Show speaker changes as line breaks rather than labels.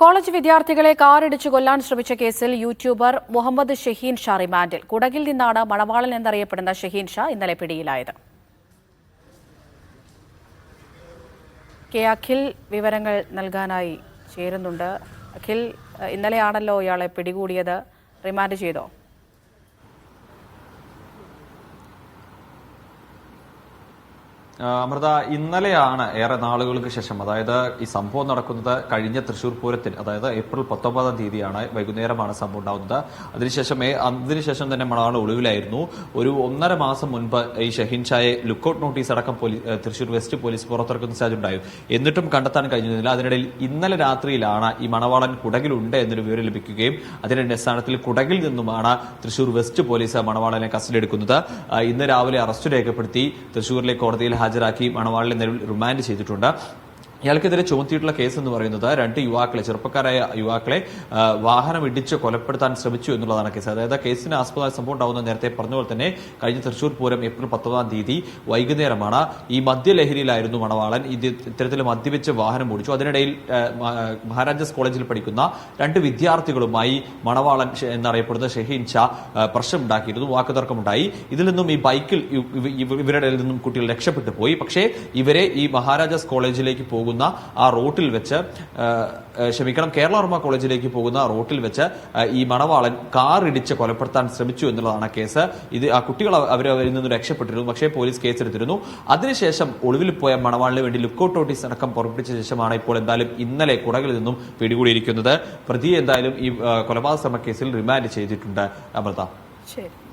College വിദ്യാർത്ഥികളെ കാറിടിച്ചു കൊല്ലാൻ ശ്രമിച്ച കേസിൽ യൂട്യൂബർ മുഹമ്മദ് ഷഹീൻ ഷാ റിമാൻഡിൽ. കുടകിൽ നിന്നാണ് മണവാളൻ എന്നറിയപ്പെടുന്ന ഷഹീൻ ഷാ ഇന്നലെ പിടിയിലായത്. കെ അഖിൽ വിവരങ്ങൾ നൽകാനായി ചേരുന്നുണ്ട്. അഖിൽ ഇന്നലെയാണല്ലോ ഇയാളെ പിടികൂടിയത്. റിമാൻഡ് ചെയ്തോ?
അമൃത ഇന്നലെയാണ് ഏറെ നാളുകൾക്ക് ശേഷം അതായത് ഈ സംഭവം നടക്കുന്നത് കഴിഞ്ഞ തൃശൂർ പൂരത്തിൽ അതായത് ഏപ്രിൽ പത്തൊമ്പതാം തീയതിയാണ് വൈകുന്നേരമാണ് സംഭവം ഉണ്ടാകുന്നത്. അതിനുശേഷം ഏ- അതിനുശേഷം തന്നെ മണാൾ ഒളിവിലായിരുന്നു. ഒരു ഒന്നര മാസം മുൻപ് ഈ ഷഹീൻ ഷായെ ലുക്കൌട്ട് നോട്ടീസ് അടക്കം തൃശൂർ വെസ്റ്റ് പോലീസ് പുറത്തിറക്കുന്ന സാഹചര്യം എന്നിട്ടും കണ്ടെത്താൻ കഴിഞ്ഞിരുന്നില്ല. അതിനിടയിൽ ഇന്നലെ രാത്രിയിലാണ് ഈ മണവാളൻ കുടകിലുണ്ട് എന്നൊരു വിവരം ലഭിക്കുകയും അതിന്റെ അടിസ്ഥാനത്തിൽ കുടകിൽ നിന്നുമാണ് തൃശൂർ വെസ്റ്റ് പോലീസ് മണവാളനെ കസ്റ്റഡി എടുക്കുന്നത് ഇന്ന് രാവിലെ അറസ്റ്റ് രേഖപ്പെടുത്തി തൃശൂരിലെ കോടതിയിൽ ഹാജരാക്കി മണവാളിനെ നിലവിൽ റിമാൻഡ് ചെയ്തിട്ടുണ്ട്. ഇയാൾക്കെതിരെ ചുമത്തിയിട്ടുള്ള കേസ് എന്ന് പറയുന്നത് രണ്ട് യുവാക്കളെ ചെറുപ്പക്കാരായ യുവാക്കളെ വാഹനം ഇടിച്ച് കൊലപ്പെടുത്താൻ ശ്രമിച്ചു എന്നുള്ളതാണ് കേസ് അതായത് കേസിന് ആസ്പദമായ സംഭവം ഉണ്ടാവുന്ന നേരത്തെ പറഞ്ഞ പോലെ തന്നെ കഴിഞ്ഞ തൃശൂർ പൂരം ഏപ്രിൽ പത്തൊമ്പതാം തീയതി വൈകുന്നേരമാണ്. ഈ മദ്യലഹരിയിലായിരുന്നു മണവാളൻ. ഇത് ഇത്തരത്തിൽ മദ്യപിച്ച് വാഹനം ഓടിച്ചു. അതിനിടയിൽ മഹാരാജാസ് കോളേജിൽ പഠിക്കുന്ന രണ്ട് വിദ്യാർത്ഥികളുമായി മണവാളൻ എന്നറിയപ്പെടുന്ന ഷഹീൻ ഷാ പ്രശ്നമുണ്ടാക്കിയിരുന്നു വാക്കുതർക്കമുണ്ടായി. ഇതിൽ നിന്നും ഈ ബൈക്കിൽ ഇവ- ഇവ- ഇവ- ഇവരുടെ നിന്നും കുട്ടികൾ രക്ഷപ്പെട്ടു പോയി. പക്ഷേ ഇവരെ ഈ മഹാരാജാസ് കോളേജിലേക്ക് പോകുന്ന ആ റോട്ടിൽ വെച്ച് ക്ഷമിക്കണം കേരള ക്ഷമിക്കണം കേരളവർമ്മ കോളേജിലേക്ക് പോകുന്ന റോട്ടിൽ വെച്ച് ഈ മണവാളൻ കാർ ഇടിച്ച് കൊലപ്പെടുത്താൻ ശ്രമിച്ചു എന്നുള്ളതാണ് കേസ്. ഇത് ആ കുട്ടികൾ അവ- അവർ അവരിൽ നിന്ന് രക്ഷപ്പെട്ടിരുന്നു പക്ഷേ പോലീസ് കേസെടുത്തിരുന്നു. അതിനുശേഷം ഒളിവിൽ പോയ മണവാളിന് വേണ്ടി ലുക്കൌട്ട് നോട്ടീസ് അടക്കം പുറപ്പെടുവിച്ച ശേഷമാണ് ഇപ്പോൾ എന്തായാലും ഇന്നലെ കുടകിൽ നിന്നും പിടികൂടിയിരിക്കുന്നത്. പ്രതിയെ എന്തായാലും ഈ കൊലപാതക ശ്രമ കേസിൽ റിമാൻഡ് ചെയ്തിട്ടുണ്ട്. അമൃത.
ശരി.